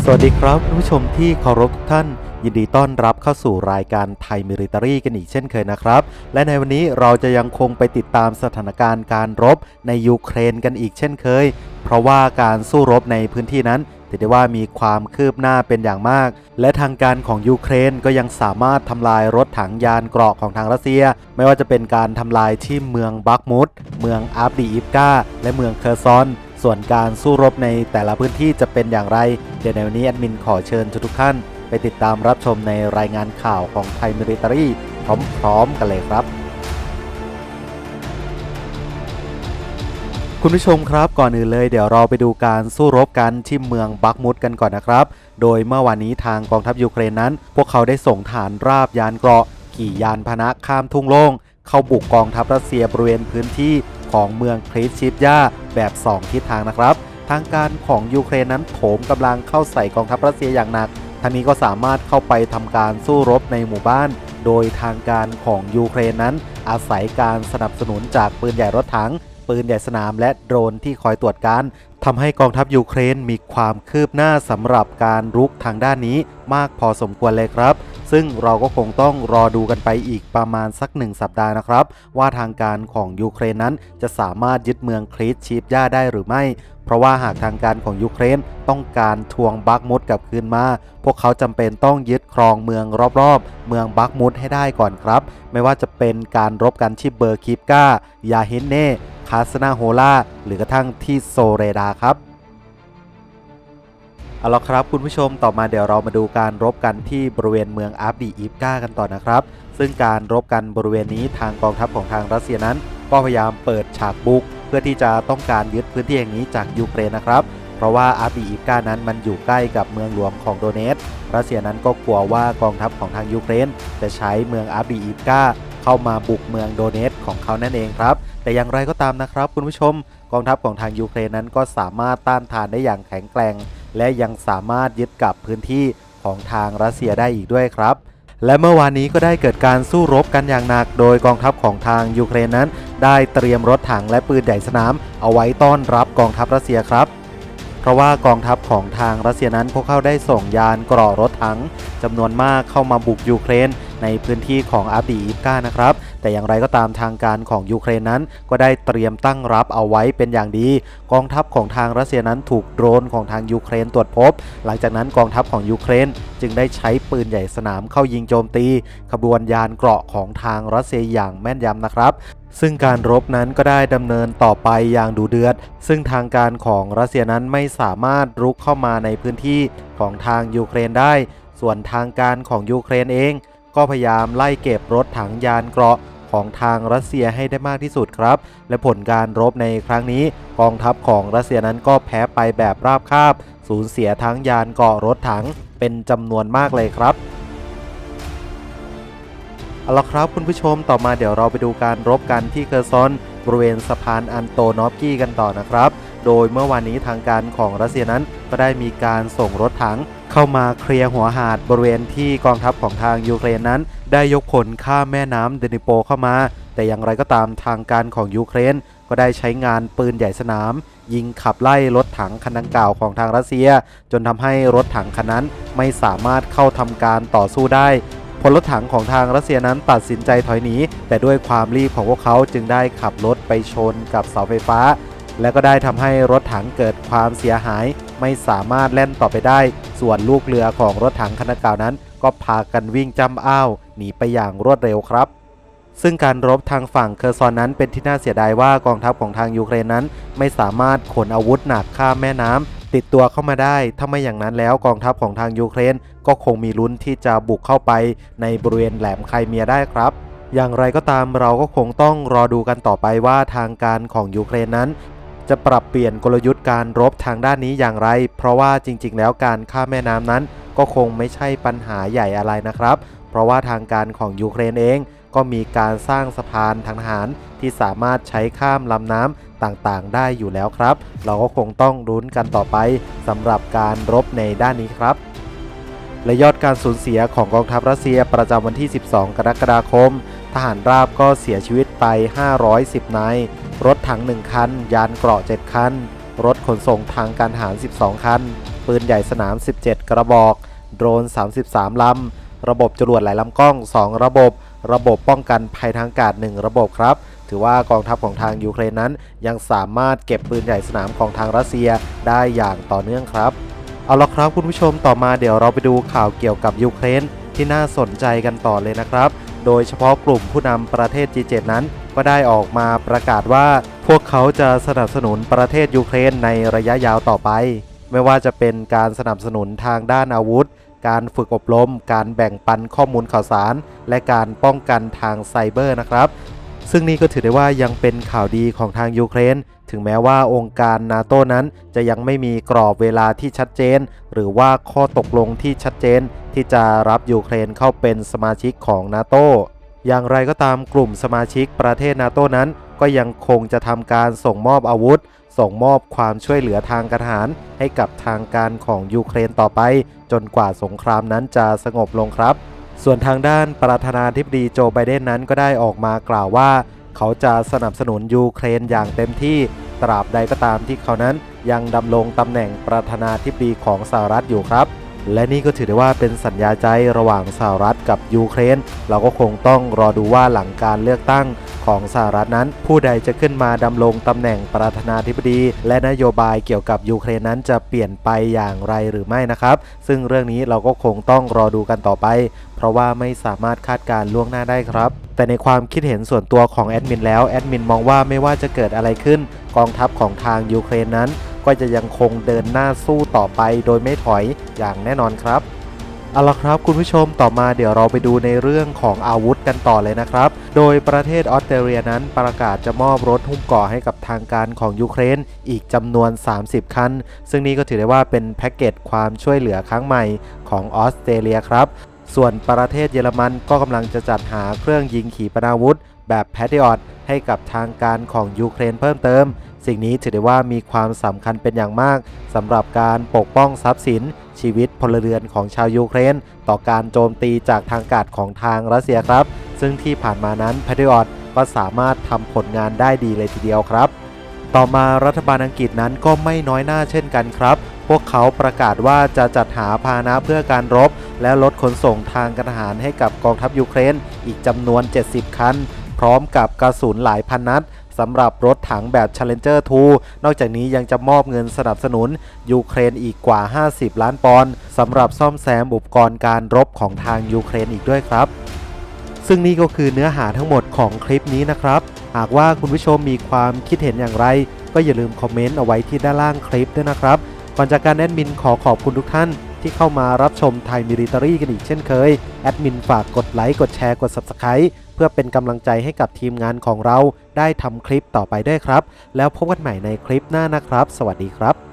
สวัสดีครับผู้ชมที่เคารพทุกท่าน ยินดีต้อนรับเข้าสู่รายการไทยมิริตารีกันอีกเช่นเคยนะครับ และในวันนี้เราจะยังคงไปติดตามสถานการณ์การรบในยูเครนกันอีกเช่นเคย เพราะว่าการสู้รบในพื้นที่นั้นถือได้ว่ามีความคืบหน้าเป็นอย่างมาก และทางการของยูเครนก็ยังสามารถทำลายรถถังยานเกราะของทางรัสเซีย ไม่ว่าจะเป็นการทำลายที่เมืองบักมุดเมืองอาบดีอิฟกาและเมืองเคอร์ซอน ส่วนการสู้รบในแต่ละพื้นที่จะเป็นอย่างไร เดี๋ยวในวันนี้แอดมินขอเชิญทุกท่าน ไปติดตามรับชมในรายงานข่าวของไทยมิลิตารีพร้อมๆกันเลยครับคุณผู้ชมครับก่อนอื่นเลยเดี๋ยวเราไปดูการสู้รบกันที่เมืองบักมุดกันก่อนนะครับ โดยเมื่อวานนี้ทางกองทัพยูเครนนั้น พวกเขาได้ส่งฐานราบยานเกราะ ขี่ยานพนะข้ามทุ่งโล่ง เข้าบุกกองทัพรัสเซียบริเวณพื้นที่ของเมืองคริสชิปยา แบบ 2 ทิศทางนะครับ ทางการของยูเครนนั้นโถมกำลังเข้าใส่กองทัพรัสเซียอย่างหนักทางนี้ก็สามารถเข้าไปทำการสู้รบในหมู่บ้าน โดยทางการของยูเครนนั้น อาศัยการสนับสนุนจากปืนใหญ่รถถัง ปืนใหญ่สนามและโดรนที่คอยตรวจการทำให้กองทัพยูเครนมีความคืบหน้าสำหรับการรุกทางด้านนี้มากพอสมควรเลยครับ ซึ่งเราก็คงต้องรอดูกันไปอีกประมาณสักหนึ่งสัปดาห์นะครับ ว่าทางการของยูเครนนั้นจะสามารถยึดเมืองคริสชีฟย่าได้หรือไม่ เพราะว่าหากทางการของยูเครนต้องการทวงบักมุดกลับคืนมา พวกเขาจำเป็นต้องยึดครองเมืองรอบๆ เมืองบักมุดให้ได้ก่อนครับ ไม่ว่าจะเป็นการรบกันที่เบอร์คิปกายาเฮนเน่าสนาโฮล่าหรือกระทั่งที่โซเรดาครับเอาละครับคุณผู้ชมต่อมาเดี๋ยวเรามาดูการรบกันที่บริเวณเมืองอาบดีอีฟกากันต่อนะครับ ซึ่งการรบกันบริเวณนี้ทางกองทัพของทางรัสเซียนั้น ก็พยายามเปิดฉากบุก เพื่อที่จะต้องการยึดพื้นที่แห่งนี้จากยูเครนนะครับ เพราะว่าอาร์บีอีฟกานั้นมันอยู่ใกล้กับเมืองหลวงของโดเนตรัสเซียนั้นก็กลัวว่ากองทัพของทางยูเครนจะใช้เมืองอาร์บีอีฟกาเข้ามาบุกเมืองโดเนตของเขานั่นเองครับ แต่อย่างไรก็ตามนะครับคุณผู้ชม กองทัพของทางยูเครนนั้นก็สามารถต้านทานได้อย่างแข็งแกร่ง และยังสามารถยึดกลับพื้นที่ของทางรัสเซียได้อีกด้วยครับ และเมื่อวานนี้ก็ได้เกิดการสู้รบกันอย่างหนัก โดยกองทัพของทางยูเครนนั้น ได้เตรียมรถถังและปืนใหญ่สนาม เอาไว้ต้อนรับกองทัพรัสเซียครับเพราะว่ากองทัพของทางรัสเซียนั้นพวกเขาได้ส่งยานกรอรถถังจำนวนมากเข้ามาบุกยูเครน ในพื้นที่ของอาบีอีฟกานะครับ แต่อย่างไรก็ตามทางการของยูเครนนั้น ก็ได้เตรียมตั้งรับเอาไว้เป็นอย่างดี กองทัพของทางรัสเซียนั้นถูกโดรนของทางยูเครนตรวจพบ หลังจากนั้นกองทัพของยูเครน จึงได้ใช้ปืนใหญ่สนามเข้ายิงโจมตี ขบวนยานเกราะของทางรัสเซียอย่างแม่นยำนะครับซึ่งการรบนั้นก็ได้ดำเนินต่อไปอย่างดูเดือด ซึ่งทางการของรัสเซียนั้นไม่สามารถรุกเข้ามาในพื้นที่ของทางยูเครนได้ ส่วนทางการของยูเครนเอง ก็พยายามไล่เก็บรถถังยานเกราะของทางรัสเซียให้ได้มากที่สุดครับ และผลการรบในครั้งนี้กองทัพของรัสเซียนั้นก็แพ้ไปแบบราบคาบ สูญเสียทั้งยานเกราะรถถังเป็นจำนวนมากเลยครับเอาละครับคุณผู้ชมต่อมาเดี๋ยวเราไปดูการรบกันที่เคอร์ซอน บริเวณสะพานอันโตนอฟกี้กันต่อนะครับ โดยเมื่อวานนี้ทางการของรัสเซียนั้นก็ได้มีการส่งรถถังเข้ามาเคลียร์หัวหาดบริเวณที่กองทัพของทางยูเครนนั้น ได้ยกพลข้ามแม่น้ำเดนิโปเข้ามา แต่อย่างไรก็ตามทางการของยูเครนก็ได้ใช้งานปืนใหญ่สนาม ยิงขับไล่รถถังคันดังกล่าวของทางรัสเซีย จนทำให้รถถังคันนั้นไม่สามารถเข้าทำการต่อสู้ได้พลรถถังของทางรัสเซียนั้นตัดสินใจถอยหนีแต่ด้วยความรีบของพวกเขาจึงได้ขับรถไปชนกับเสาไฟฟ้า และก็ได้ทำให้รถถังเกิดความเสียหาย ไม่สามารถแล่นต่อไปได้ ส่วนลูกเรือของรถถังคันดังกล่าวนั้น ก็พากันวิ่งจ้ำอ้าวหนีไปอย่างรวดเร็วครับซึ่งการรบทางฝั่งเคอร์ซอนนั้นเป็นที่น่าเสียดายว่ากองทัพของทางยูเครนนั้น ไม่สามารถขนอาวุธหนักข้ามแม่น้ำติดตัวเข้ามาได้ ถ้าไม่อย่างนั้นแล้วกองทัพของทางยูเครน ก็คงมีลุ้นที่จะบุกเข้าไปในบริเวณแหลมไครเมียได้ครับ อย่างไรก็ตามเราก็คงต้องรอดูกันต่อไปว่าทางการของยูเครนนั้น จะปรับเปลี่ยนกลยุทธ์การรบทางด้านนี้อย่างไร เพราะว่าจริง ๆ แล้วการข้ามแม่น้ำนั้น ก็คงไม่ใช่ปัญหาใหญ่อะไรนะครับ เพราะว่าทางการของยูเครนเอง ก็มีการสร้างสะพานทางทหารที่สามารถใช้ข้ามลำน้ำต่างๆ ได้อยู่แล้วครับ เราก็คงต้องรุ้นกันต่อไปสำหรับการรบในด้านนี้ครับและยอดการสูญเสียของกองทัพรัสเซียประจำวันที่ 12 กรกฎาคม ทหารราบก็เสียชีวิตไป 510 นาย รถถัง 1 คัน ยานเกราะ 7 คัน รถขนส่งทางการทหาร 12 คัน ปืนใหญ่สนาม 17 กระบอก โดรน 33 ลำ ระบบจรวดหลายลำกล้อง 2 ระบบ ระบบป้องกันภัยทางอากาศ 1 ระบบครับ ถือว่ากองทัพของทางยูเครนนั้น ยังสามารถเก็บปืนใหญ่สนามของทางรัสเซียได้อย่างต่อเนื่องครับ เอาละครับคุณผู้ชมต่อมาเดี๋ยวเราไปดูข่าวเกี่ยวกับยูเครนที่น่าสนใจกันต่อเลยนะครับ โดยเฉพาะกลุ่มผู้นำประเทศ G7 นั้น ก็ได้ออกมาประกาศว่า พวกเขาจะสนับสนุนประเทศยูเครนในระยะยาวต่อไป ไม่ว่าจะเป็นการสนับสนุนทางด้านอาวุธ การฝึกอบรม การแบ่งปันข้อมูลข่าวสาร และการป้องกันทางไซเบอร์นะครับ ซึ่งนี่ก็ถือได้ว่ายังเป็นข่าวดีของทางยูเครน ถึงแม้ว่าองค์การนาโตนั้นจะยังไม่มีกรอบเวลาที่ชัดเจน หรือว่าข้อตกลงที่ชัดเจน ที่จะรับยูเครนเข้าเป็นสมาชิกของนาโตอย่างไรก็ตามกลุ่มสมาชิกประเทศนาโตนั้น ก็ยังคงจะทำการส่งมอบอาวุธ ส่งมอบความช่วยเหลือทางการทหาร ให้กับทางการของยูเครนต่อไป จนกว่าสงครามนั้นจะสงบลงครับ ส่วนทางด้านประธานาธิบดีโจไบเดนนั้นก็ได้ออกมากล่าวว่า เขาจะสนับสนุนยูเครนอย่างเต็มที่ตราบใดก็ตามที่เขานั้นยังดำรงตำแหน่งประธานาธิบดีของสหรัฐอยู่ครับ และนี่ก็ถือได้ว่าเป็นสัญญาใจระหว่างสหรัฐกับยูเครน เราก็คงต้องรอดูว่าหลังการเลือกตั้ง ของสหรัฐนั้น ผู้ใดจะขึ้นมาดำรงตำแหน่งประธานาธิบดี และนโยบายเกี่ยวกับยูเครนนั้นจะเปลี่ยนไปอย่างไรหรือไม่นะครับ ซึ่งเรื่องนี้เราก็คงต้องรอดูกันต่อไป เพราะว่าไม่สามารถคาดการล่วงหน้าได้ครับ แต่ในความคิดเห็นส่วนตัวของแอดมินแล้วแอดมินมองว่าไม่ว่าจะเกิดอะไรขึ้น กองทัพของทางยูเครนนั้น ก็จะยังคงเดินหน้าสู้ต่อไปโดยไม่ถอยอย่างแน่นอนครับ เอาละครับคุณผู้ชมต่อมาเดี๋ยวเราไปดูในเรื่องของอาวุธกันต่อเลยนะครับ โดยประเทศออสเตรเลียนั้นประกาศจะมอบรถหุ้มเกราะให้กับทางการของยูเครนอีกจำนวน 30 คัน ซึ่งนี่ก็ถือได้ว่าเป็นแพ็กเกจความช่วยเหลือครั้งใหม่ของออสเตรเลียครับ ส่วนประเทศเยอรมันก็กำลังจะจัดหาเครื่องยิงขีปนาวุธ แบบแพทริออตให้กับทางการของยูเครนเพิ่มเติม สิ่งนี้ถือได้ว่ามีความสำคัญเป็นอย่างมากสำหรับการปกป้องทรัพย์สิน ชีวิตพลเรือนของชาวยูเครน ต่อการโจมตีจากทางกาศของทางรัสเซียครับ ซึ่งที่ผ่านมานั้นแพทริออตก็สามารถทำผลงานได้ดีเลยทีเดียวครับ ต่อมารัฐบาลอังกฤษนั้นก็ไม่น้อยหน้าเช่นกันครับ พวกเขาประกาศว่าจะจัดหาพาหนะเพื่อการรบ และลดขนส่งทางการทหารให้กับกองทัพยูเครน อีกจำนวน 70 คัน ร้อมกับกระสุนหลายพันนัดสำหรับรถถังแบบ Challenger 2 นอกจากนี้ยังจะมอบเงินสนับสนุน ยูเครนอีกกว่า 50 ล้านปอนด์สำหรับซ่อมแซมอุปกรณ์การรบของทางยูเครนอีกด้วยครับ ซึ่งนี่ก็คือเนื้อหาทั้งหมดของคลิปนี้นะครับ หากว่าคุณผู้ชมมีความคิดเห็นอย่างไร ก็อย่าลืมคอมเมนต์เอาไว้ที่ด้านล่างคลิปด้วยนะครับก่อนจากการแอดมินขอขอบคุณทุกท่านที่เข้ามารับชมไทยมิลิตารีกันอีกเช่นเคย แอดมินฝากกดไลค์ กดแชร์ กด Subscribe เพื่อเป็นกำลังใจให้กับทีมงานของเราได้ทำคลิปต่อไปด้วยครับ แล้วพบกันใหม่ในคลิปหน้านะครับ สวัสดีครับ